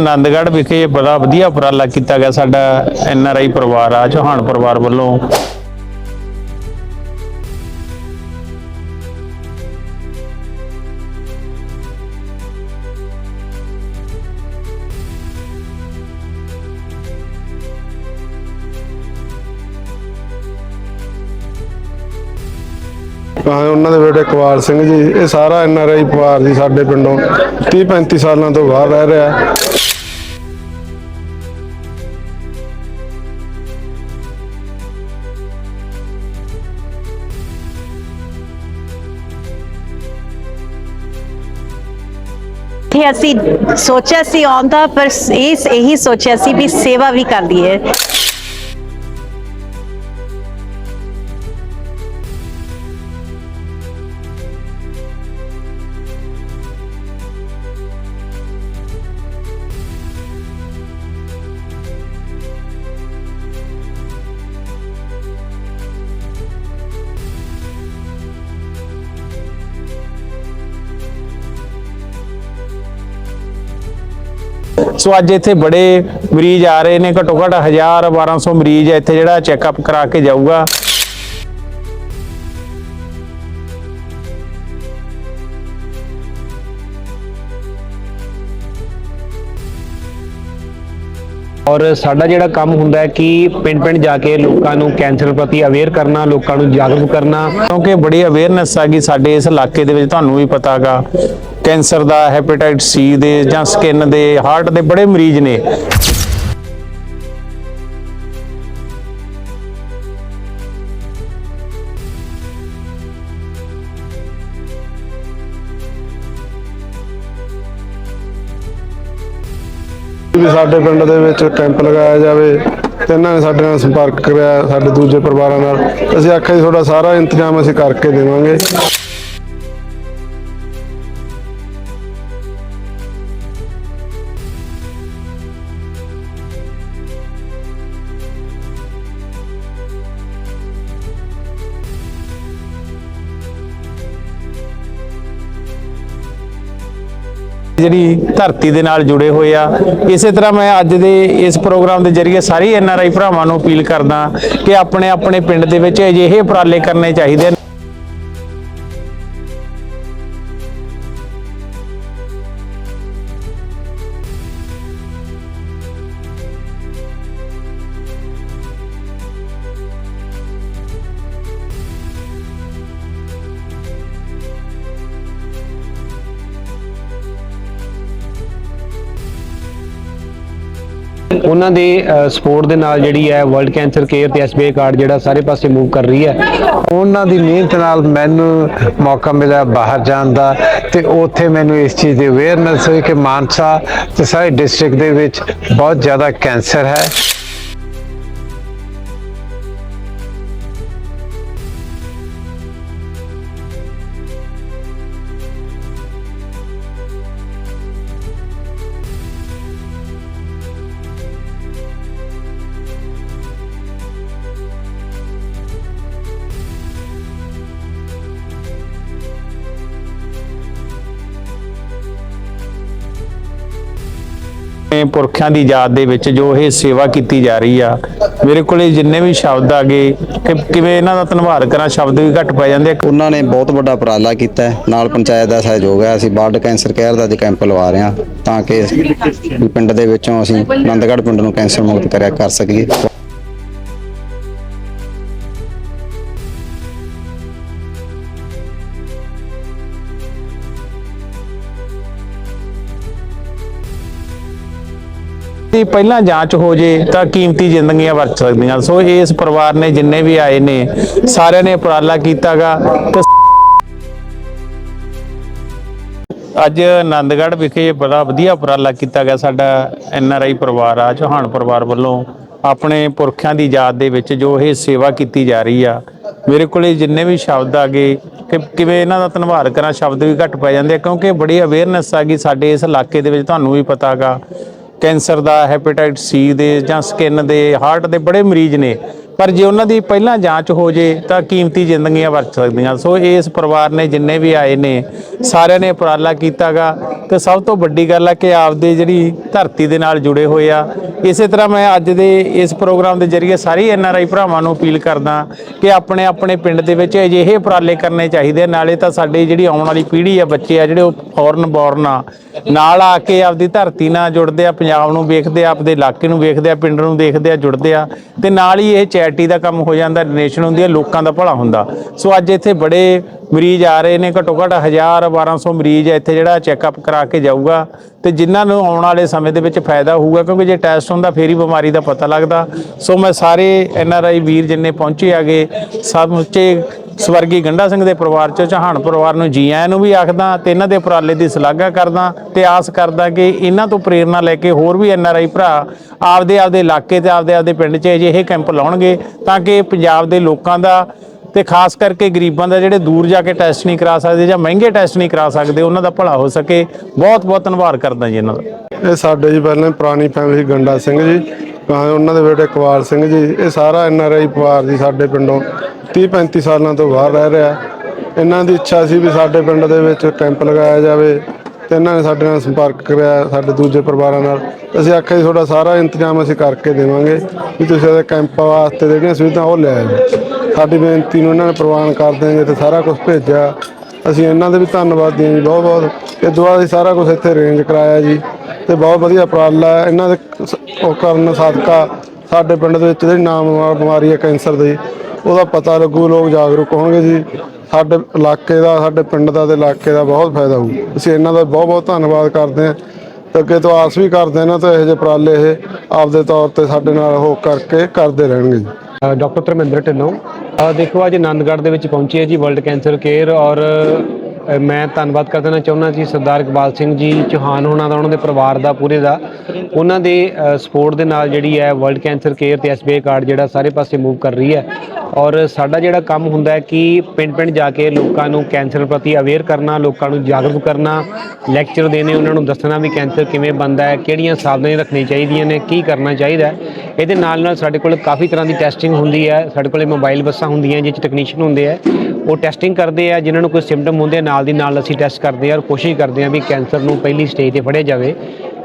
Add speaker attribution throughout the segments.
Speaker 1: ਆਨੰਦਗੜ੍ਹ ਵਿਖੇ ਬੜਾ ਵਧੀਆ ਉਪਰਾਲਾ ਕੀਤਾ ਗਿਆ ਸਾਡਾ ਐਨ ਆਰ ਆਈ ਪਰਿਵਾਰ, ਆ ਚੌਹਾਨ ਪਰਿਵਾਰ ਵੱਲੋਂ।
Speaker 2: ਉਹਨਾਂ ਦੇ ਬੇਟੇ ਕਵਾਲ ਸਿੰਘ ਜੀ, ਇਹ ਸਾਰਾ ਐਨ ਆਰ ਆਈ ਪਰਿਵਾਰ ਜੀ ਸਾਡੇ ਪਿੰਡੋਂ 30 35 ਸਾਲਾਂ ਤੋਂ ਬਾਹਰ ਰਹਿ ਰਿਹਾ।
Speaker 3: ਇੱਥੇ ਅਸੀਂ ਸੋਚਿਆ ਸੀ ਆਉਣ ਦਾ ਪਰ ਇਸ ਇਹੀ ਸੋਚਿਆ ਸੀ ਵੀ ਸੇਵਾ ਵੀ ਕਰ ਲਈਏ।
Speaker 1: ਸੋ ਅੱਜ ਇੱਥੇ ਬੜੇ ਮਰੀਜ਼ ਆ ਰਹੇ ਨੇ, ਘੱਟੋ ਘੱਟ 1000 1200 ਮਰੀਜ਼ ਇੱਥੇ ਜਿਹੜਾ ਚੈੱਕਅਪ ਕਰਾ ਕੇ ਜਾਊਗਾ।
Speaker 4: ਔਰ ਸਾਡਾ ਜਿਹੜਾ ਕੰਮ ਹੁੰਦਾ ਹੈ ਕਿ ਪਿੰਡ ਪਿੰਡ ਜਾ ਕੇ ਲੋਕਾਂ ਨੂੰ ਕੈਂਸਰ ਪ੍ਰਤੀ ਅਵੇਅਰ ਕਰਨਾ, ਲੋਕਾਂ ਨੂੰ ਜਾਗਰੂਕ ਕਰਨਾ।
Speaker 1: ਕਿਉਂਕਿ ਬੜੀ ਅਵੇਅਰਨੈਸ ਆ ਗਈ ਸਾਡੇ ਇਸ ਇਲਾਕੇ ਦੇ ਵਿੱਚ, ਤੁਹਾਨੂੰ ਵੀ ਪਤਾਗਾ ਕੈਂਸਰ ਦਾ ਹੈਪੇਟਾਈਟ ਸੀ ਦੇ ਜਾਂ ਸਕਿਨ ਦੇ ਹਾਰਟ ਦੇ ਬੜੇ ਮਰੀਜ਼ ਨੇ।
Speaker 2: ਵੀ ਸਾਡੇ ਪਿੰਡ ਦੇ ਵਿੱਚ ਕੈਂਪ ਲਗਾਇਆ ਜਾਵੇ ਤੇ ਇਹਨਾਂ ਨੇ ਸਾਡੇ ਨਾਲ ਸੰਪਰਕ ਕਰਿਆ ਸਾਡੇ ਦੂਜੇ ਪਰਿਵਾਰਾਂ ਨਾਲ। ਅਸੀਂ ਆਖਿਆ ਜੀ, ਤੁਹਾਡਾ ਸਾਰਾ ਇੰਤਜ਼ਾਮ ਅਸੀਂ ਕਰਕੇ ਦੇਵਾਂਗੇ।
Speaker 1: ਜਿਹੜੀ ਧਰਤੀ ਦੇ ਨਾਲ ਜੁੜੇ ਹੋਏ ਆ। ਇਸੇ ਤਰ੍ਹਾਂ ਮੈਂ ਅੱਜ ਦੇ ਇਸ ਪ੍ਰੋਗਰਾਮ ਦੇ ਜ਼ਰੀਏ ਸਾਰੇ ਐਨ ਆਰ ਆਈ ਭਰਾਵਾਂ ਨੂੰ ਅਪੀਲ ਕਰਦਾ ਕਿ ਆਪਣੇ ਆਪਣੇ ਪਿੰਡ ਦੇ ਵਿੱਚ ਅਜਿਹੇ ਉਪਰਾਲੇ ਕਰਨੇ ਚਾਹੀਦੇ
Speaker 4: ਉਹਨਾਂ ਦੇ ਸਪੋਰਟ ਦੇ ਨਾਲ ਜਿਹੜੀ ਹੈ ਵਰਲਡ ਕੈਂਸਰ ਕੇਅਰ ਤੇ ਐਸਬੀਆਈ ਕਾਰਡ ਜਿਹੜਾ ਸਾਰੇ ਪਾਸੇ ਮੂਵ ਕਰ ਰਹੀ ਹੈ।
Speaker 5: ਉਹਨਾਂ ਦੀ ਮਿਹਨਤ ਨਾਲ ਮੈਨੂੰ ਮੌਕਾ ਮਿਲਿਆ ਬਾਹਰ ਜਾਣ ਦਾ ਤੇ ਉੱਥੇ ਮੈਨੂੰ ਇਸ ਚੀਜ਼ ਦੀ ਅਵੇਅਰਨੈਸ ਹੋਈ ਕਿ ਮਾਨਸਾ ਤੇ ਸਾਰੇ ਡਿਸਟ੍ਰਿਕਟ ਦੇ ਵਿੱਚ ਬਹੁਤ ਜ਼ਿਆਦਾ ਕੈਂਸਰ ਹੈ।
Speaker 1: ਪੁਰਖਿਆਂ ਦੀ ਯਾਦ ਦੇ ਵਿੱਚ ਜੋ ਇਹ ਸੇਵਾ ਕੀਤੀ ਜਾ ਰਹੀ ਆ, ਮੇਰੇ ਕੋਲੇ ਜਿੰਨੇ ਵੀ ਸ਼ਬਦ ਆ ਗਏ, ਕਿ ਕਿਵੇਂ ਇਹਨਾਂ ਦਾ ਧੰਨਵਾਦ ਕਰਾਂ, ਸ਼ਬਦ ਵੀ ਘੱਟ ਪੈ ਜਾਂਦੇ ਆ।
Speaker 6: ਉਹਨਾਂ ਨੇ ਬਹੁਤ ਵੱਡਾ ਉਪਰਾਲਾ ਕੀਤਾ ਨਾਲ ਪੰਚਾਇਤ ਦਾ ਸਹਿਯੋਗ ਹੈ। ਅਸੀਂ ਬਲੱਡ ਕੈਂਸਰ ਕੇਅਰ ਦਾ ਅੱਜ ਕੈਂਪ ਲਵਾ ਰਹੇ ਹਾਂ, ਤਾਂ ਕਿ ਪਿੰਡ ਦੇ ਵਿੱਚੋਂ ਅਸੀਂ ਆਨੰਦਗੜ੍ਹ ਪਿੰਡ ਨੂੰ ਕੈਂਸਰ ਮੁਕਤ ਕਰਿਆ ਕਰ ਸਕੀਏ।
Speaker 1: ਜੇ ਪਹਿਲਾਂ ਜਾਂਚ ਹੋ ਜੇ ਤਾਂ ਕੀਮਤੀ ਜ਼ਿੰਦਗੀਆਂ ਵਰਤ ਸਕਦੀਆਂ। ਸੋ ਇਸ ਪਰਿਵਾਰ ਨੇ ਜਿੰਨੇ ਵੀ ਆਏ ਨੇ, ਸਾਰਿਆਂ ਨੇ ਉਪਰਾਲਾ ਕੀਤਾਗਾ। ਤੇ ਅੱਜ ਆਨੰਦਗੜ੍ਹ ਵਿਖੇ ਬੜਾ ਵਧੀਆ ਉਪਰਾਲਾ ਕੀਤਾ ਗਿਆ ਸਾਡਾ ਐਨ ਆਰ ਆਈ ਪਰਿਵਾਰ, ਆ ਚੌਹਾਨ ਪਰਿਵਾਰ ਵੱਲੋਂ ਆਪਣੇ ਪੁਰਖਿਆਂ ਦੀ ਯਾਦ ਦੇ ਵਿੱਚ ਜੋ ਇਹ ਸੇਵਾ ਕੀਤੀ ਜਾ ਰਹੀ ਆ। ਮੇਰੇ ਕੋਲੇ ਜਿੰਨੇ ਵੀ ਸ਼ਬਦ ਆ ਗਏ ਕਿ ਕਿਵੇਂ ਇਹਨਾਂ ਦਾ ਧੰਨਵਾਦ ਕਰਾਂ, ਸ਼ਬਦ ਵੀ ਘੱਟ ਪੈ ਜਾਂਦੇ ਆ, ਕਿਉਂਕਿ ਬੜੀ ਅਵੇਅਰਨੈਸ ਆ ਗਈ ਸਾਡੇ ਇਸ ਇਲਾਕੇ ਦੇ ਵਿੱਚ, ਤੁਹਾਨੂੰ ਵੀ ਪਤਾਗਾ। ਕੈਂਸਰ ਦਾ ਹੈਪੇਟਾਈਟ ਸੀ ਦੇ ਜਾਂ ਸਕਿਨ ਦੇ ਹਾਰਟ ਦੇ ਬੜੇ ਮਰੀਜ਼ ਨੇ। ਪਰ ਜੇ ਉਹਨਾਂ ਦੀ ਪਹਿਲਾਂ ਜਾਂਚ ਹੋ ਜੇ ਤਾਂ ਕੀਮਤੀ ਜ਼ਿੰਦਗੀਆਂ ਵਰਤ ਸਕਦੀਆਂ ਸੋ ਇਸ ਪਰਿਵਾਰ ਨੇ ਜਿੰਨੇ ਵੀ ਆਏ ਨੇ, ਸਾਰਿਆਂ ਨੇ ਉਪਰਾਲਾ ਕੀਤਾਗਾ ਤੇ ਸਭ ਤੋਂ ਵੱਡੀ ਗੱਲ ਆ ਕਿ ਆਪਦੇ ਜਿਹੜੀ ਧਰਤੀ ਦੇ ਨਾਲ ਜੁੜੇ ਹੋਏ ਆ ਇਸੇ ਤਰ੍ਹਾਂ ਮੈਂ ਅੱਜ ਦੇ ਇਸ ਪ੍ਰੋਗਰਾਮ ਦੇ ਜ਼ਰੀਏ ਸਾਰੀ ਐਨ ਆਰ ਆਈ ਭਰਾਵਾਂ ਨੂੰ ਅਪੀਲ ਕਰਦਾ ਕਿ ਆਪਣੇ ਆਪਣੇ ਪਿੰਡ ਦੇ ਵਿੱਚ ਅਜਿਹੇ ਉਪਰਾਲੇ ਕਰਨੇ ਚਾਹੀਦੇ ਆ। ਨਾਲੇ ਤਾਂ ਸਾਡੀ ਜਿਹੜੀ ਆਉਣ ਵਾਲੀ ਪੀੜ੍ਹੀ ਆ, ਬੱਚੇ ਆ, ਜਿਹੜੇ ਉਹ ਫੋਰਨ ਬੋਰਨ ਆ, ਨਾਲ ਆ ਕੇ ਆਪਦੀ ਧਰਤੀ ਨਾਲ ਜੁੜਦੇ ਆ, ਪੰਜਾਬ ਨੂੰ ਵੇਖਦੇ ਆ, ਆਪਦੇ ਇਲਾਕੇ ਨੂੰ ਵੇਖਦੇ ਆ, ਪਿੰਡ ਨੂੰ ਦੇਖਦੇ ਆ, ਜੁੜਦੇ ਆ ਤੇ ਨਾਲ ਹੀ ਇਹ ਚੈਰਿਟੀ ਦਾ ਕੰਮ ਹੋ ਜਾਂਦਾ ਡੋਨੇਸ਼ਨ ਹੁੰਦੀ ਹੈ, ਲੋਕਾਂ ਦਾ ਭਲਾ ਹੁੰਦਾ। ਸੋ ਅੱਜ ਇੱਥੇ ਬੜੇ ਮਰੀਜ਼ ਆ ਰਹੇ ਨੇ ਘੱਟੋ ਘੱਟ 1000 1200 ਮਰੀਜ਼ ਇੱਥੇ ਜਿਹੜਾ ਚੈੱਕਅਪ ਕਰਾ ਕੇ ਜਾਊਗਾ। ਤੇ ਜਿਨ੍ਹਾਂ ਨੂੰ ਆਉਣ ਵਾਲੇ ਸਮੇਂ ਦੇ ਵਿੱਚ ਫਾਇਦਾ ਹੋਊਗਾ, ਕਿਉਂਕਿ ਜੇ ਟੈਸਟ ਹੁੰਦਾ, ਫੇਰ ਹੀ ਬਿਮਾਰੀ ਦਾ ਪਤਾ ਲੱਗਦਾ। ਸੋ ਮੈਂ ਸਾਰੇ ਐਨ ਆਰ ਆਈ ਵੀਰ ਜਿੰਨੇ ਪਹੁੰਚੇ ਆਗੇ ਸਮੁੱਚੇ ਸਵਰਗੀ ਗੰਡਾ ਸਿੰਘ ਦੇ ਪਰਿਵਾਰ ਚ ਚਾਹਣ ਪਰਿਵਾਰ ਨੂੰ ਜੀ ਆਇਆਂ ਨੂੰ ਵੀ ਆਖਦਾ ਤੇ ਇਹਨਾਂ ਦੇ ਉਪਰਾਲੇ ਦੀ ਸ਼ਲਾਘਾ ਕਰਦਾ ਤੇ ਆਸ ਕਰਦਾ ਕਿ ਇਹਨਾਂ ਤੋਂ ਪ੍ਰੇਰਣਾ ਲੈ ਕੇ ਹੋਰ ਵੀ ਐਨ ਆਰ ਆਈ ਭਰਾ ਆਪਦੇ ਆਪਦੇ ਇਲਾਕੇ ਤੇ ਆਪਦੇ ਆਪਦੇ ਪਿੰਡ 'ਚ ਅਜਿਹੇ ਕੈਂਪ ਲਾਉਣਗੇ ਤਾਂ ਕਿ ਪੰਜਾਬ ਦੇ ਲੋਕਾਂ ਦਾ ਤੇ ਖਾਸ ਕਰਕੇ ਗਰੀਬਾਂ ਦਾ ਜਿਹੜੇ ਦੂਰ ਜਾ ਕੇ ਟੈਸਟ ਨਹੀਂ ਕਰਾ ਸਕਦੇ ਜਾਂ ਮਹਿੰਗੇ ਟੈਸਟ ਨਹੀਂ ਕਰਾ ਸਕਦੇ, ਉਹਨਾਂ ਦਾ ਭਲਾ ਹੋ ਸਕੇ। ਬਹੁਤ ਬਹੁਤ ਧੰਨਵਾਦ ਕਰਦਾ ਜੀ ਇਹਨਾਂ ਦਾ।
Speaker 2: ਇਹ ਸਾਡੇ ਜੀ ਪਹਿਲਾਂ ਪੁਰਾਣੀ ਫੈਮਿਲੀ ਗੰਡਾ ਸਿੰਘ ਜੀ ਉਹਨਾਂ ਦੇ ਬੇਟੇ ਕਵਾਲ ਸਿੰਘ ਜੀ, ਇਹ ਸਾਰਾ ਐਨ ਆਰ ਆਈ ਪਰਿਵਾਰ ਜੀ ਸਾਡੇ ਪਿੰਡੋਂ 30 35 ਸਾਲਾਂ ਤੋਂ ਬਾਹਰ ਰਹਿ ਰਿਹਾ। ਇਹਨਾਂ ਦੀ ਇੱਛਾ ਸੀ ਵੀ ਸਾਡੇ ਪਿੰਡ ਦੇ ਵਿੱਚ ਕੈਂਪ ਲਗਾਇਆ ਜਾਵੇ ਤੇ ਇਹਨਾਂ ਨੇ ਸਾਡੇ ਨਾਲ ਸੰਪਰਕ ਕਰਿਆ, ਸਾਡੇ ਦੂਜੇ ਪਰਿਵਾਰਾਂ ਨਾਲ। ਅਸੀਂ ਆਖਿਆ ਜੀ, ਤੁਹਾਡਾ ਸਾਰਾ ਇੰਤਜ਼ਾਮ ਅਸੀਂ ਕਰਕੇ ਦੇਵਾਂਗੇ ਵੀ ਤੁਸੀਂ ਇਹਦੇ ਕੈਂਪ ਵਾਸਤੇ ਜਿਹੜੀਆਂ ਸੁਵਿਧਾ ਉਹ ਲੈ ਆਇਓ। ਸਾਡੀ ਬੇਨਤੀ ਨੂੰ ਇਹਨਾਂ ਨੇ ਪ੍ਰਵਾਨ ਕਰ ਦੇਣਗੇ ਤੇ ਸਾਰਾ ਕੁਝ ਭੇਜਿਆ। ਅਸੀਂ ਇਹਨਾਂ ਦੇ ਵੀ ਧੰਨਵਾਦੀ ਹਾਂ ਜੀ ਬਹੁਤ ਬਹੁਤ ਇਹ ਦੁਆ ਅਸੀਂ ਸਾਰਾ ਕੁਝ ਇੱਥੇ ਅਰੇਂਜ ਕਰਾਇਆ ਜੀ। ਤੇ ਬਹੁਤ ਵਧੀਆ ਉਪਰਾਲਾ ਹੈ। ਇਹਨਾਂ ਦੇ ਸ- ਉਹ ਕਰਨ ਸਾਦਕਾ ਸਾਡੇ ਪਿੰਡ ਦੇ ਵਿੱਚ ਜਿਹੜੀ ਨਾਮ ਬਿਮਾਰੀ ਹੈ ਕੈਂਸਰ ਦੀ ਉਹਦਾ ਪਤਾ ਲੱਗੂ ਲੋਕ ਜਾਗਰੂਕ ਹੋਣਗੇ ਜੀ। ਸਾਡੇ ਇਲਾਕੇ ਦਾ ਸਾਡੇ ਪਿੰਡ ਦਾ ਤੇ ਇਲਾਕੇ ਦਾ ਬਹੁਤ ਫਾਇਦਾ ਹੋਊ। ਅਸੀਂ ਇਹਨਾਂ ਦਾ ਬਹੁਤ ਬਹੁਤ ਧੰਨਵਾਦ ਕਰਦੇ ਹਾਂ। ਤੇ ਅੱਗੇ ਤੋਂ ਆਸ ਵੀ ਕਰਦੇ ਹਾਂ ਨਾ ਤਾਂ ਇਹੋ ਜਿਹੇ ਉਪਰਾਲੇ ਇਹ ਆਪਦੇ ਤੌਰ ਤੇ ਸਾਡੇ ਨਾਲ ਉਹ ਕਰਕੇ ਕਰਦੇ ਰਹਿਣਗੇ ਜੀ।
Speaker 4: ਡਾਕਟਰ ਧਰਮਿੰਦਰ ਢਿੱਲੋਂ। ਅ, ਦੇਖੋ ਅੱਜ ਆਨੰਦਗੜ੍ਹ ਦੇ ਵਿੱਚ ਪਹੁੰਚੇ ਹੈ ਜੀ ਵਰਲਡ ਕੈਂਸਰ ਕੇਅਰ ਔਰ ਮੈਂ ਧੰਨਵਾਦ ਕਰ ਦੇਣਾ ਚਾਹੁੰਦਾ ਜੀ ਸਰਦਾਰ ਇਕਬਾਲ ਸਿੰਘ ਜੀ, ਚੌਹਾਨ ਹੋਣਾ ਦਾ, ਉਹਨਾਂ ਦੇ ਪਰਿਵਾਰ ਦਾ, ਪੂਰੇ ਦਾ। ਉਹਨਾਂ ਦੇ ਸਪੋਰਟ ਦੇ ਨਾਲ ਜਿਹੜੀ ਹੈ ਵਰਲਡ ਕੈਂਸਰ ਕੇਅਰ ਤੇ ਐਸਬੀਆਈ ਕਾਰਡ ਜਿਹੜਾ ਸਾਰੇ ਪਾਸੇ ਮੂਵ ਕਰ ਰਹੀ ਹੈ। ਔਰ ਸਾਡਾ ਜਿਹੜਾ ਕੰਮ ਹੁੰਦਾ ਹੈ ਕਿ ਪਿੰਡ ਪਿੰਡ ਜਾ ਕੇ ਲੋਕਾਂ ਨੂੰ ਕੈਂਸਰ ਪ੍ਰਤੀ ਅਵੇਅਰ ਕਰਨਾ, ਲੋਕਾਂ ਨੂੰ ਜਾਗਰੂਕ ਕਰਨਾ ਲੈਕਚਰ ਦੇਣੇ, ਉਹਨਾਂ ਨੂੰ ਦੱਸਣਾ ਵੀ ਕੈਂਸਰ ਕਿਵੇਂ ਬਣਦਾ ਹੈ, ਕਿਹੜੀਆਂ ਸਾਵਧਾਨੀਆਂ ਰੱਖਣੀ ਚਾਹੀਦੀਆਂ ਨੇ, ਕੀ ਕਰਨਾ ਚਾਹੀਦਾ ਇਹਦੇ ਨਾਲ ਨਾਲ ਸਾਡੇ ਕੋਲ ਕਾਫੀ ਤਰ੍ਹਾਂ ਦੀ ਟੈਸਟਿੰਗ ਹੁੰਦੀ ਹੈ, ਸਾਡੇ ਕੋਲੇ ਮੋਬਾਈਲ ਬੱਸਾਂ ਹੁੰਦੀਆਂ ਜਿਸ 'ਚ ਟੈਕਨੀਸ਼ੀਅਨ ਹੁੰਦੇ ਆ ਉਹ ਟੈਸਟਿੰਗ ਕਰਦੇ ਆ, ਜਿਨ੍ਹਾਂ ਨੂੰ ਕੋਈ ਸਿੰਪਟਮ ਹੁੰਦੇ ਆ, ਨਾਲ ਦੀ ਨਾਲ ਅਸੀਂ ਟੈਸਟ ਕਰਦੇ ਆ ਔਰ ਕੋਸ਼ਿਸ਼ ਕਰਦੇ ਆ ਵੀ ਕੈਂਸਰ ਨੂੰ ਪਹਿਲੀ ਸਟੇਜ ਤੇ ਫੜਿਆ ਜਾਵੇ।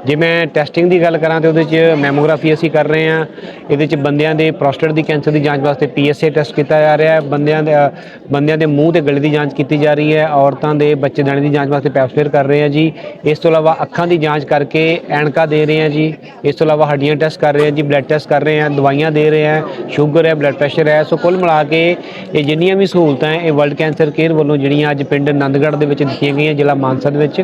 Speaker 4: ਜੇ ਮੈਂ ਟੈਸਟਿੰਗ ਦੀ ਗੱਲ ਕਰਾਂ ਤੇ ਉਹਦੇ 'ਚ ਮੈਮੋਗ੍ਰਾਫੀ ਅਸੀਂ ਕਰ ਰਹੇ ਹਾਂ। ਇਹਦੇ 'ਚ ਬੰਦਿਆਂ ਦੇ ਪ੍ਰੋਸਟੇਟ ਦੀ ਕੈਂਸਰ ਦੀ ਜਾਂਚ ਵਾਸਤੇ ਪੀਐਸਏ ਟੈਸਟ ਕੀਤਾ ਜਾ ਰਿਹਾ ਹੈ। ਬੰਦਿਆਂ ਦੇ ਬੰਦਿਆਂ ਦੇ ਮੂੰਹ ਤੇ ਗਲੇ ਦੀ ਜਾਂਚ ਕੀਤੀ ਜਾ ਰਹੀ ਹੈ। ਔਰਤਾਂ ਦੇ ਬੱਚੇਦਾਨੀ ਦੀ ਜਾਂਚ ਵਾਸਤੇ ਪੈਪਸਮੀਅਰ ਕਰ ਰਹੇ ਹਾਂ ਜੀ। ਇਸ ਤੋਂ ਇਲਾਵਾ ਅੱਖਾਂ ਦੀ ਜਾਂਚ ਕਰਕੇ ਐਨਕਾ ਦੇ ਰਹੇ ਹਾਂ ਜੀ। ਇਸ ਤੋਂ ਇਲਾਵਾ ਹੱਡੀਆਂ ਟੈਸਟ ਕਰ ਰਹੇ ਹਾਂ ਜੀ ਬਲੱਡ ਟੈਸਟ ਕਰ ਰਹੇ ਹਾਂ, ਦਵਾਈਆਂ ਦੇ ਰਹੇ ਹਾਂ। ਸ਼ੂਗਰ ਹੈ ਬਲੱਡ ਪ੍ਰੈਸ਼ਰ ਹੈ। ਸੋ ਕੁੱਲ ਮਿਲਾ ਕੇ ਇਹ ਜਿੰਨੀਆਂ ਵੀ ਸਹੂਲਤਾਂ ਇਹ ਵਰਲਡ ਕੈਂਸਰ ਕੇਅਰ ਵੱਲੋਂ ਜਿਹੜੀਆਂ ਅੱਜ ਪਿੰਡ ਆਨੰਦਗੜ੍ਹ ਦੇ ਵਿੱਚ ਦਿੱਤੀਆਂ ਗਈਆਂ, ਜ਼ਿਲ੍ਹਾ ਮਾਨਸਾ ਦੇ ਵਿੱਚ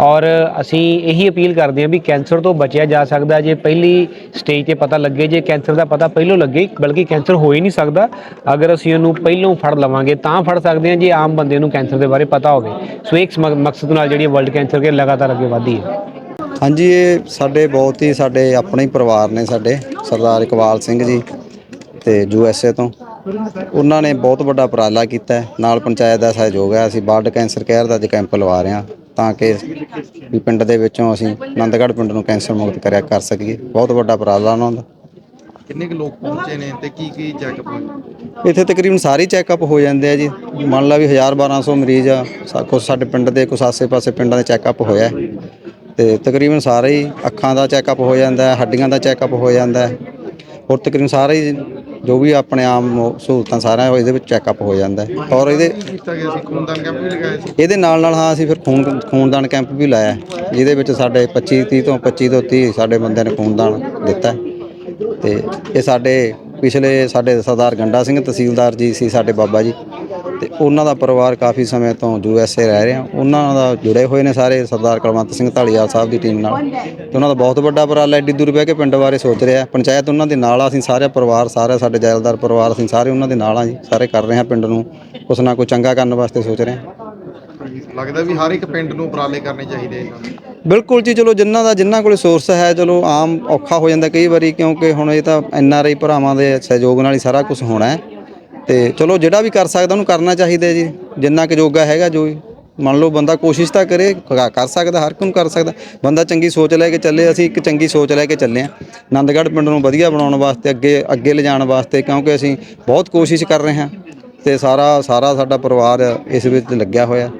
Speaker 4: ਔਰ ਅਸੀਂ ਇਹੀ ਅਪੀਲ ਕਰਦੇ ਹਾਂ ਵੀ ਕੈਂਸਰ ਤੋਂ ਬਚਿਆ ਜਾ ਸਕਦਾ ਜੇ ਪਹਿਲੀ ਸਟੇਜ ਤੇ ਪਤਾ ਲੱਗੇ, ਜੇ ਕੈਂਸਰ ਦਾ ਪਤਾ ਪਹਿਲੋਂ ਲੱਗੇ, ਬਲਕਿ ਕੈਂਸਰ ਹੋ ਹੀ ਨਹੀਂ ਸਕਦਾ, ਅਗਰ ਅਸੀਂ ਉਹਨੂੰ ਪਹਿਲੋਂ ਫੜ ਲਵਾਂਗੇ ਤਾਂ ਫੜ ਸਕਦੇ ਹਾਂ, ਜੇ ਆਮ ਬੰਦੇ ਨੂੰ ਕੈਂਸਰ ਦੇ ਬਾਰੇ ਪਤਾ ਹੋਵੇ। ਸੋ ਇੱਕ ਮਕਸਦ ਨਾਲ ਜਿਹੜੀ ਵਰਲਡ ਕੈਂਸਰ ਕੇਅਰ ਲਗਾਤਾਰ ਅੱਗੇ ਵਧਦੀ ਹੈ।
Speaker 6: ਹਾਂਜੀ, ਇਹ ਸਾਡੇ ਬਹੁਤ ਹੀ, ਸਾਡੇ ਆਪਣੇ ਹੀ ਪਰਿਵਾਰ ਨੇ ਸਾਡੇ, ਸਰਦਾਰ ਇਕਬਾਲ ਸਿੰਘ ਜੀ ਤੇ ਯੂ ਐਸ ਏ ਤੋਂ। ਉਹਨਾਂ ਨੇ ਬਹੁਤ ਵੱਡਾ ਉਪਰਾਲਾ ਕੀਤਾ ਨਾਲ ਪੰਚਾਇਤ ਦਾ ਸਹਿਯੋਗ ਹੈ। ਅਸੀਂ ਬਲੱਡ ਕੈਂਸਰ ਕੇਅਰ ਦਾ ਅੱਜ ਕੈਂਪ ਲਵਾ ਰਹੇ ਹਾਂ। ਤਾਂ ਕਿ ਵੀ ਪਿੰਡ ਦੇ ਵਿੱਚੋਂ ਅਸੀਂ ਆਨੰਦਗੜ੍ਹ ਪਿੰਡ ਨੂੰ ਕੈਂਸਰ ਮੁਕਤ ਕਰਿਆ ਕਰ ਸਕੀਏ। ਬਹੁਤ ਵੱਡਾ ਉਪਰਾਲਾ ਉਹਨਾਂ ਦਾ।
Speaker 7: ਕਿੰਨੇ ਕੁ ਲੋਕ ਪਹੁੰਚੇ ਨੇ ਤੇ ਕੀ ਕੀ ਚੈੱਕਅਪ
Speaker 6: ਇੱਥੇ ਤਕਰੀਬਨ ਸਾਰੇ ਚੈੱਕਅਪ ਹੋ ਜਾਂਦੇ ਆ ਜੀ। ਮੰਨ ਲਾ ਵੀ 1000 1200 ਮਰੀਜ਼ ਆ ਸਾ- ਕੁਛ ਸਾਡੇ ਪਿੰਡ ਦੇ ਕੁਛ ਆਸੇ-ਪਾਸੇ ਪਿੰਡਾਂ ਦੇ ਚੈੱਕਅਪ ਹੋਇਆ ਹੈ। ਤੇ ਤਕਰੀਬਨ ਸਾਰੇ ਹੀ ਅੱਖਾਂ ਦਾ ਚੈੱਕਅਪ ਹੋ ਜਾਂਦਾ ਹੈ ਹੱਡੀਆਂ ਦਾ ਚੈੱਕਅਪ ਹੋ ਜਾਂਦਾ ਹੈ। ਹੋਰ ਤਕਰੀਬਨ ਸਾਰੇ ਹੀ ਜੋ ਵੀ ਆਪਣੇ ਆਮ ਸਹੂਲਤਾਂ ਸਾਰਿਆਂ ਇਹਦੇ ਵਿੱਚ ਚੈੱਕਅਪ ਹੋ ਜਾਂਦਾ ਹੈ ਔਰ ਇਹਦੇ
Speaker 7: ਕੀਤਾ ਗਿਆ ਸੀ ਖੂਨਦਾਨ ਕੈਂਪ ਵੀ ਲਗਾਇਆ ਸੀ
Speaker 6: ਇਹਦੇ ਨਾਲ ਨਾਲ ਹਾਂ, ਅਸੀਂ ਫਿਰ ਖੂਨ ਖੂਨਦਾਨ ਕੈਂਪ ਵੀ ਲਾਇਆ ਜਿਹਦੇ ਵਿੱਚ ਸਾਡੇ 25 30 ਤੋਂ 25 ਤੋਂ 30 ਸਾਡੇ ਬੰਦਿਆਂ ਨੇ ਖੂਨਦਾਨ ਦਿੱਤਾ ਹੈ। ਤੇ ਇਹ ਸਾਡੇ ਪਿਛਲੇ ਸਾਡੇ ਸਰਦਾਰ ਗੰਡਾ ਸਿੰਘ ਤਹਿਸੀਲਦਾਰ ਜੀ ਸੀ, ਸਾਡੇ ਬਾਬਾ ਜੀ ਤੇ ਉਹਨਾਂ ਦਾ ਪਰਿਵਾਰ ਕਾਫੀ ਸਮੇਂ ਤੋਂ ਯੂ ਐਸ ਏ ਰਹਿ ਰਿਹਾ। ਉਹਨਾਂ ਦਾ ਜੁੜੇ ਹੋਏ ਨੇ ਸਾਰੇ ਸਰਦਾਰ ਕੁਲਵੰਤ ਸਿੰਘ ਢਾਲੀਵਾਲ ਸਾਹਿਬ ਦੀ ਟੀਮ ਨਾਲ। ਤੇ ਉਹਨਾਂ ਦਾ ਬਹੁਤ ਵੱਡਾ ਉਪਰਾਲਾ ਐਡੀ ਦੂਰ ਬਹਿ ਕੇ ਪਿੰਡ ਬਾਰੇ ਸੋਚ ਰਿਹਾ। ਪੰਚਾਇਤ ਉਹਨਾਂ ਦੇ ਨਾਲ ਆ ਅਸੀਂ ਸਾਰੇ ਪਰਿਵਾਰ ਸਾਰੇ ਸਾਡੇ ਜੈਲਦਾਰ ਪਰਿਵਾਰ ਅਸੀਂ ਸਾਰੇ ਉਹਨਾਂ ਦੇ ਨਾਲ ਆ ਜੀ ਸਾਰੇ ਕਰ ਰਹੇ ਹਾਂ ਪਿੰਡ ਨੂੰ। ਕੁਛ ਨਾ ਕੋਈ ਚੰਗਾ ਕਰਨ ਵਾਸਤੇ ਸੋਚ ਰਹੇ ਹਾਂ।
Speaker 7: ਲੱਗਦਾ ਵੀ ਹਰ ਇੱਕ ਪਿੰਡ ਨੂੰ ਉਪਰਾਲੇ ਕਰਨੇ ਚਾਹੀਦੇ
Speaker 6: ਬਿਲਕੁਲ ਜੀ ਚਲੋ ਜਿਨ੍ਹਾਂ ਦਾ ਜਿਨ੍ਹਾਂ ਕੋਲੇ ਸੋਰਸ ਹੈ ਚਲੋ ਆਮ ਔਖਾ ਹੋ ਜਾਂਦਾ ਕਈ ਵਾਰੀ ਕਿਉਂਕਿ ਹੁਣ ਇਹ ਤਾਂ ਐਨ ਆਰ ਆਈ ਭਰਾਵਾਂ ਦੇ ਸਹਿਯੋਗ ਨਾਲ ਹੀ ਸਾਰਾ ਕੁਝ ਹੋਣਾ ਹੈ। ਤੇ ਚਲੋ ਜਿਹੜਾ ਵੀ ਕਰ ਸਕਦਾ ਉਹਨੂੰ ਕਰਨਾ ਚਾਹੀਦਾ ਜੀ। ਜਿੰਨਾ ਕੁ ਯੋਗਾ ਹੈਗਾ ਜੋ ਵੀ। ਮੰਨ ਲਓ ਬੰਦਾ ਕੋਸ਼ਿਸ਼ ਤਾਂ ਕਰੇ, ਕ- ਕਰ ਸਕਦਾ, ਹਰ ਕੋਈ ਕਰ ਸਕਦਾ। ਬੰਦਾ ਚੰਗੀ ਸੋਚ ਲੈ ਕੇ ਚੱਲੇ, ਅਸੀਂ ਇੱਕ ਚੰਗੀ ਸੋਚ ਲੈ ਕੇ ਚੱਲੇ ਹਾਂ। ਆਨੰਦਗੜ੍ਹ ਪਿੰਡ ਨੂੰ ਵਧੀਆ ਬਣਾਉਣ ਵਾਸਤੇ, ਅੱਗੇ ਅੱਗੇ ਲਿਜਾਣ ਵਾਸਤੇ, ਕਿਉਂਕਿ ਅਸੀਂ ਬਹੁਤ ਕੋਸ਼ਿਸ਼ ਕਰ ਰਹੇ ਹਾਂ। ਤੇ ਸਾਰਾ ਸਾਰਾ ਸਾਡਾ ਪਰਿਵਾਰ ਇਸ ਵਿੱਚ ਲੱਗਿਆ ਹੋਇਆ।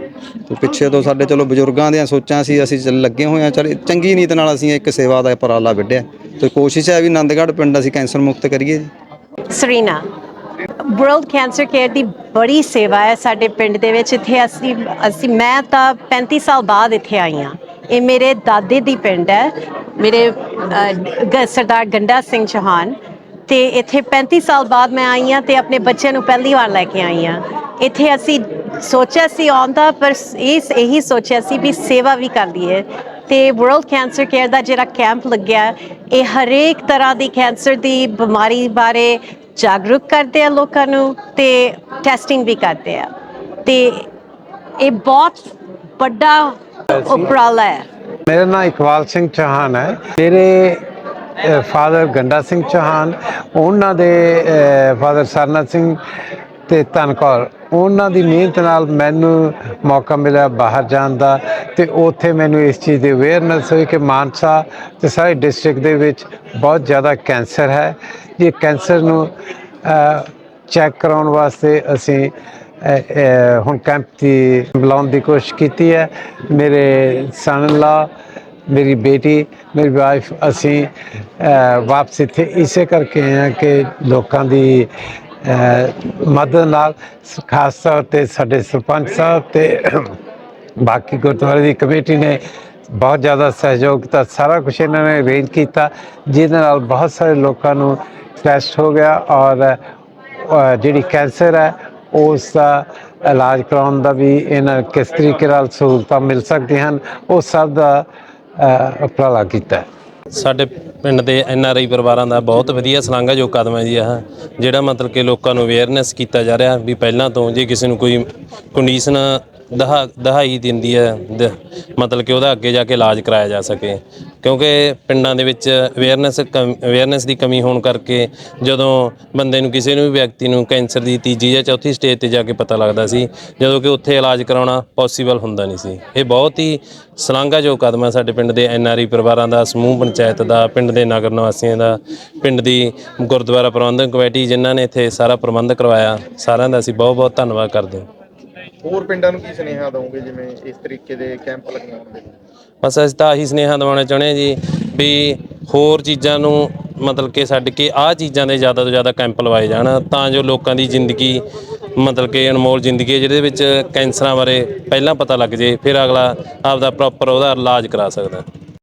Speaker 6: ਤੇ ਪਿੱਛੇ ਤੋਂ ਸਾਡੇ ਚਲੋ ਬਜ਼ੁਰਗਾਂ ਦੀਆਂ ਸੋਚਾਂ ਸੀ, ਅਸੀਂ ਚੱਲ ਲੱਗੇ ਹੋਏ ਹਾਂ। ਚਲ, ਚੰਗੀ ਨੀਤ ਨਾਲ ਅਸੀਂ ਇੱਕ ਸੇਵਾ ਦਾ ਉਪਰਾਲਾ ਵਿੱਢਿਆ। ਤੇ ਕੋਸ਼ਿਸ਼ ਹੈ ਵੀ ਆਨੰਦਗੜ੍ਹ ਪਿੰਡ ਅਸੀਂ ਕੈਂਸਰ ਮੁਕਤ ਕਰੀਏ ਜੀ।
Speaker 3: ਸਰੀਨਾ। ਵਰਲਡ ਕੈਂਸਰ ਕੇਅਰ ਦੀ ਬੜੀ ਸੇਵਾ ਹੈ ਸਾਡੇ ਪਿੰਡ ਦੇ ਵਿੱਚ। ਇੱਥੇ ਅਸੀਂ ਅਸੀਂ, ਮੈਂ ਤਾਂ 35 ਸਾਲ ਬਾਅਦ ਇੱਥੇ ਆਈ ਹਾਂ। ਇਹ ਮੇਰੇ ਦਾਦੇ ਦੀ ਪਿੰਡ ਹੈ। ਮੇਰੇ ਗ- ਸਰਦਾਰ ਗੰਡਾ ਸਿੰਘ ਚੌਹਾਨ। ਤੇ ਇੱਥੇ 35 ਸਾਲ ਬਾਅਦ ਮੈਂ ਆਈ ਹਾਂ ਤੇ ਆਪਣੇ ਬੱਚਿਆਂ ਨੂੰ ਪਹਿਲੀ ਵਾਰ ਲੈ ਕੇ ਆਈ ਹਾਂ। ਇੱਥੇ ਅਸੀਂ ਸੋਚਿਆ ਸੀ ਆਉਂਦਾ ਪਰ ਇਸ ਇਹੀ ਸੋਚਿਆ ਸੀ ਵੀ ਸੇਵਾ ਵੀ ਕਰ ਲਈਏ। ਤੇ ਵਰਲਡ ਕੈਂਸਰ ਕੇਅਰ ਦਾ ਜਿਹੜਾ ਕੈਂਪ ਲੱਗਿਆ, ਇਹ ਹਰੇਕ ਤਰ੍ਹਾਂ ਦੀ ਕੈਂਸਰ ਦੀ ਬਿਮਾਰੀ ਬਾਰੇ ਜਾਗਰੂਕ ਕਰਦੇ ਆ ਲੋਕਾਂ ਨੂੰ ਤੇ ਟੈਸਟਿੰਗ ਵੀ ਕਰਦੇ ਆ। ਤੇ ਇਹ ਬਹੁਤ ਵੱਡਾ ਉਪਰਾਲਾ ਹੈ।
Speaker 5: ਮੇਰਾ ਨਾਮ ਇਕਬਾਲ ਸਿੰਘ ਚੌਹਾਨ ਹੈ। ਮੇਰੇ ਫਾਦਰ ਗੰਡਾ ਸਿੰਘ ਚੌਹਾਨ, ਉਹਨਾਂ ਦੇ ਫਾਦਰ ਸਰਨਾ ਸਿੰਘ ਤੇ ਧਨਕੌਰ ਉਹਨਾਂ ਦੀ ਮਿਹਨਤ ਨਾਲ ਮੈਨੂੰ ਮੌਕਾ ਮਿਲਿਆ ਬਾਹਰ ਜਾਣ ਦਾ ਤੇ ਉੱਥੇ ਮੈਨੂੰ ਇਸ ਚੀਜ਼ ਦੀ ਅਵੇਅਰਨੈਸ ਹੋਈ ਕਿ ਮਾਨਸਾ ਤੇ ਸਾਰੇ ਡਿਸਟ੍ਰਿਕਟ ਦੇ ਵਿੱਚ ਬਹੁਤ ਜ਼ਿਆਦਾ ਕੈਂਸਰ ਹੈ। ਇਹ ਕੈਂਸਰ ਨੂੰ ਚੈੱਕ ਕਰਾਉਣ ਵਾਸਤੇ ਅਸੀਂ ਹੁਣ ਕੈਂਪ ਦੀ ਬੁਲਾਉਣ ਦੀ ਕੋਸ਼ਿਸ਼ ਕੀਤੀ ਹੈ। ਮੇਰੇ ਸਨ ਲਾ ਮੇਰੀ ਬੇਟੀ, ਮੇਰੀ ਵਾਈਫ ਅਸੀਂ ਵਾਪਸ ਇੱਥੇ ਇਸੇ ਕਰਕੇ ਆਏ ਹਾਂ ਕਿ ਲੋਕਾਂ ਦੀ ਮਦਦ ਨਾਲ, ਖਾਸ ਤੌਰ ਤੇ ਸਾਡੇ ਸਰਪੰਚ ਸਾਹਿਬ ਤੇ ਬਾਕੀ ਗੁਰਦੁਆਰੇ ਦੀ ਕਮੇਟੀ ਨੇ ਬਹੁਤ ਜ਼ਿਆਦਾ ਸਹਿਯੋਗ ਦਿੱਤਾ ਸਾਰਾ ਕੁਝ ਇਹਨਾਂ ਨੇ ਅਰੇਂਜ ਕੀਤਾ, ਜਿਹਦੇ ਨਾਲ ਬਹੁਤ ਸਾਰੇ ਲੋਕਾਂ ਨੂੰ ਟੈਸਟ ਹੋ ਗਿਆ ਔਰ ਅ, ਜਿਹੜੀ ਕੈਂਸਰ ਹੈ ਉਸ ਦਾ ਇਲਾਜ ਕਰਾਉਣ ਦਾ ਵੀ ਇਹਨਾਂ ਕਿਸ ਤਰੀਕੇ ਨਾਲ ਸਹੂਲਤਾਂ ਮਿਲ ਸਕਦੀਆਂ ਹਨ ਉਹ ਸਭ ਦਾ ਉਪਰਾਲਾ ਕੀਤਾ
Speaker 8: ਸਾਡੇ ਪਿੰਡ ਦੇ ਐਨ ਆਰ ਆਈ ਪਰਿਵਾਰਾਂ ਦਾ ਬਹੁਤ ਵਧੀਆ ਸਲਾਂਘਾ ਜੋ ਕਦਮ ਹੈ ਜੀ ਆ ਜਿਹੜਾ ਮਤਲਬ ਕਿ ਲੋਕਾਂ ਨੂੰ ਅਵੇਅਰਨੈਸ ਕੀਤਾ ਜਾ ਰਿਹਾ ਵੀ ਪਹਿਲਾਂ ਤੋਂ ਜੇ ਕਿਸੇ ਨੂੰ ਕੋਈ ਕੰਡੀਸ਼ਨ ਦਹਾ ਦਹਾਈ ਦਿੰਦੀ ਹੈ, ਦ- ਮਤਲਬ ਕਿ ਉਹਦਾ ਅੱਗੇ ਜਾ ਕੇ ਇਲਾਜ ਕਰਾਇਆ ਜਾ ਸਕੇ। ਕਿਉਂਕਿ ਪਿੰਡਾਂ ਦੇ ਵਿੱਚ ਅਵੇਅਰਨੈਸ ਅਵੇਅਰਨੈਸ ਦੀ ਕਮੀ ਹੋਣ ਕਰਕੇ ਜਦੋਂ ਬੰਦੇ ਨੂੰ ਕਿਸੇ ਨੂੰ ਵੀ ਵਿਅਕਤੀ ਨੂੰ ਕੈਂਸਰ ਦੀ ਤੀਜੀ ਜਾਂ ਚੌਥੀ ਸਟੇਜ ਤੇ ਜਾ ਕੇ ਪਤਾ ਲੱਗਦਾ ਸੀ, ਜਦੋਂ ਕਿ ਉੱਥੇ ਇਲਾਜ ਕਰਾਉਣਾ ਪੋਸੀਬਲ ਹੁੰਦਾ ਨਹੀਂ ਸੀ। ਇਹ ਬਹੁਤ ਹੀ ਸ਼ਲਾਘਾਯੋਗ ਕਦਮ ਹੈ ਸਾਡੇ ਪਿੰਡ ਦੇ ਐਨ ਆਰ ਆਈ ਪਰਿਵਾਰਾਂ ਦਾ, ਸਮੂਹ ਪੰਚਾਇਤ ਦਾ, ਪਿੰਡ ਦੇ ਨਗਰ ਨਿਵਾਸੀਆਂ ਦਾ, ਪਿੰਡ ਦੀ ਗੁਰਦੁਆਰਾ ਪ੍ਰਬੰਧਕ ਕਮੇਟੀ ਜਿਨ੍ਹਾਂ ਨੇ ਇੱਥੇ ਸਾਰਾ ਪ੍ਰਬੰਧ ਕਰਵਾਇਆ। ਸਾਰਿਆਂ ਦਾ ਅਸੀਂ ਬਹੁਤ ਬਹੁਤ ਧੰਨਵਾਦ ਕਰਦੇ ਹਾਂ।
Speaker 7: ਹੋਰ ਪਿੰਡਾਂ ਨੂੰ ਕੀ ਸੁਨੇਹਾ ਦਵੋਗੇ ਜਿਵੇਂ ਇਸ ਤਰੀਕੇ ਦੇ ਕੈਂਪ ਲਗਾਉਣ ਦੇ
Speaker 8: ਬਸ ਅਸੀਂ ਤਾਂ ਆਹੀ ਸੁਨੇਹਾ ਦਿਵਾਉਣਾ ਚਾਹੁੰਦੇ ਹਾਂ ਜੀ ਵੀ ਹੋਰ ਚੀਜ਼ਾਂ ਨੂੰ ਮਤਲਬ ਕਿ ਛੱਡ ਕੇ ਆਹ ਚੀਜ਼ਾਂ ਦੇ ਜ਼ਿਆਦਾ ਤੋਂ ਜ਼ਿਆਦਾ ਕੈਂਪ ਲਵਾਏ ਜਾਣ, ਤਾਂ ਜੋ ਲੋਕਾਂ ਦੀ ਜ਼ਿੰਦਗੀ ਮਤਲਬ ਕਿ ਅਨਮੋਲ ਜ਼ਿੰਦਗੀ ਹੈ, ਜਿਹਦੇ ਵਿੱਚ ਕੈਂਸਰਾਂ ਬਾਰੇ ਪਹਿਲਾਂ ਪਤਾ ਲੱਗ ਜੇ ਫਿਰ ਅਗਲਾ ਆਪਦਾ ਪ੍ਰੋਪਰ ਉਹਦਾ ਇਲਾਜ ਕਰਾ ਸਕਦਾ